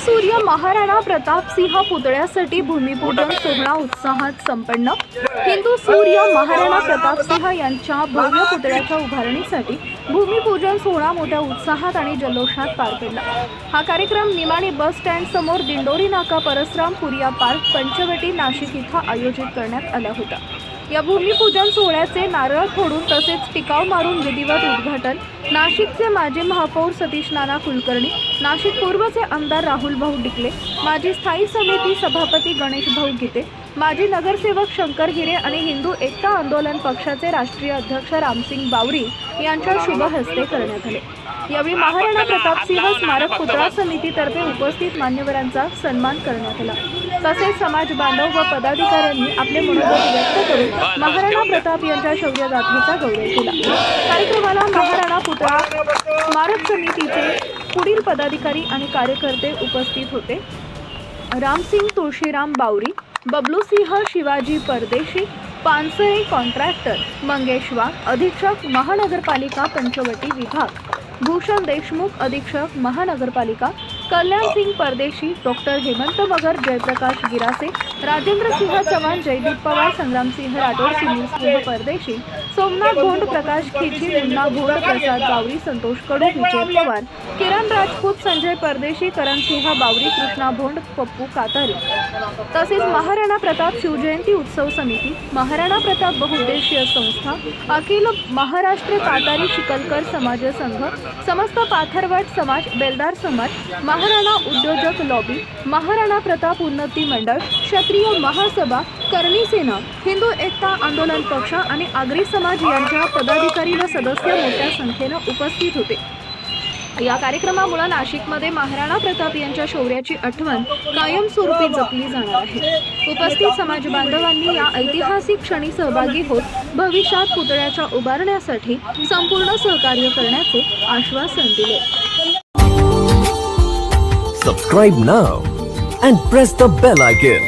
सूर्य महाराणा प्रताप सिंह पुतळ्यासाठी भूमिपूजन सोहळा उत्साहात संपन्न. हिंदू सूर्य महाराणा प्रताप सिंह यांच्या भव्य पुतळ्याच्या उभारणीसाठी भूमिपूजन सोहळा मोठ्या उत्साहात आणि जल्लोषात पार पडला. हा कार्यक्रम निमाणी बस स्टँड समोर दिंडोरी नाका परसराम पुरिया पार्क पंचवटी नाशिक इथं आयोजित करण्यात आला होता. या भूमिपूजन सोहळ्याचे नारळ फोडून तसेच टिकाव मारून विधिवत उद्घाटन नाशिकचे माजी महापौर सतीश नाना कुलकर्णी नाशिक पूर्वचे आमदार राहुल भाऊ डिकले माजी स्थायी समिती सभापती गणेश भाऊ गीते माजी नगरसेवक शंकर हिरे आणि हिंदू एकता आंदोलन पक्षाचे राष्ट्रीय अध्यक्ष रामसिंग बावरी यांच्या शुभ हस्ते करण्यात आले. यावेळी महाराणा प्रतापसिंह स्मारक पुतळा समितीतर्फे उपस्थित मान्यवरांचा सन्मान करण्यात आला. तसेच समाज बांधव व पदाधिकाऱ्यांनी आपले मनोगत व्यक्त करून महाराणा प्रताप यांच्या शौर्यगाथेचा गौरव केला. कार्यक्रमाला महाराणा पुतळा स्मारक समितीचे पुढील पदाधिकारी आणि कार्यकर्ते उपस्थित होते. रामसिंग तुळशीराम बावरी बबलूसिंह शिवाजी परदेशी पानसळे कॉन्ट्रॅक्टर मंगेश वाघ अधीक्षक महानगरपालिका पंचवटी विभाग भूषण देशमुख अधीक्षक महानगरपालिका कल्याण सिंग परदेशी डॉक्टर हेमंत मगर जयप्रकाश गिरासे राजेंद्र सिंह चव्हाण जयदीप पवार संग्रामसिंह राठोड सुनील सिंह परदेशी सोमनाथ भोंड प्रकाश खिची मुन्ना भोंड प्रसाद बावरी संतोष कडू विजय पवार किरण राजपूत संजय परदेशी करणसिंह बावरी कृष्णा भोंड पप्पू कातारी. तसेच महाराणा प्रताप शिवजयंती उत्सव समिती महाराणा प्रताप बहुउद्देशीय संस्था अखिल महाराष्ट्र कातारी चिकलकर समाज संघ समस्त पाथरवट समाज बेलदार समाज महाराणा उद्योजक लॉबी महाराणा प्रताप उन्नती मंडळ क्षत्रिय महासभा करणी सेना हिंदू एकता आंदोलन पक्ष आणि आगरी समाज यांच्या पदाधिकारी व सदस्य मोठ्या संख्येनं उपस्थित होते. या कार्यक्रमामुळे नाशिकमध्ये महाराणा प्रताप यांच्या शौर्याची आठवण कायमस्वरूपी जपली जाणार आहे. उपस्थित समाज बांधवांनी या ऐतिहासिक क्षणी सहभागी होत भविष्यात पुतळ्याच्या उभारण्यासाठी संपूर्ण सहकार्य करण्याचे आश्वासन दिले. Subscribe now and press the bell icon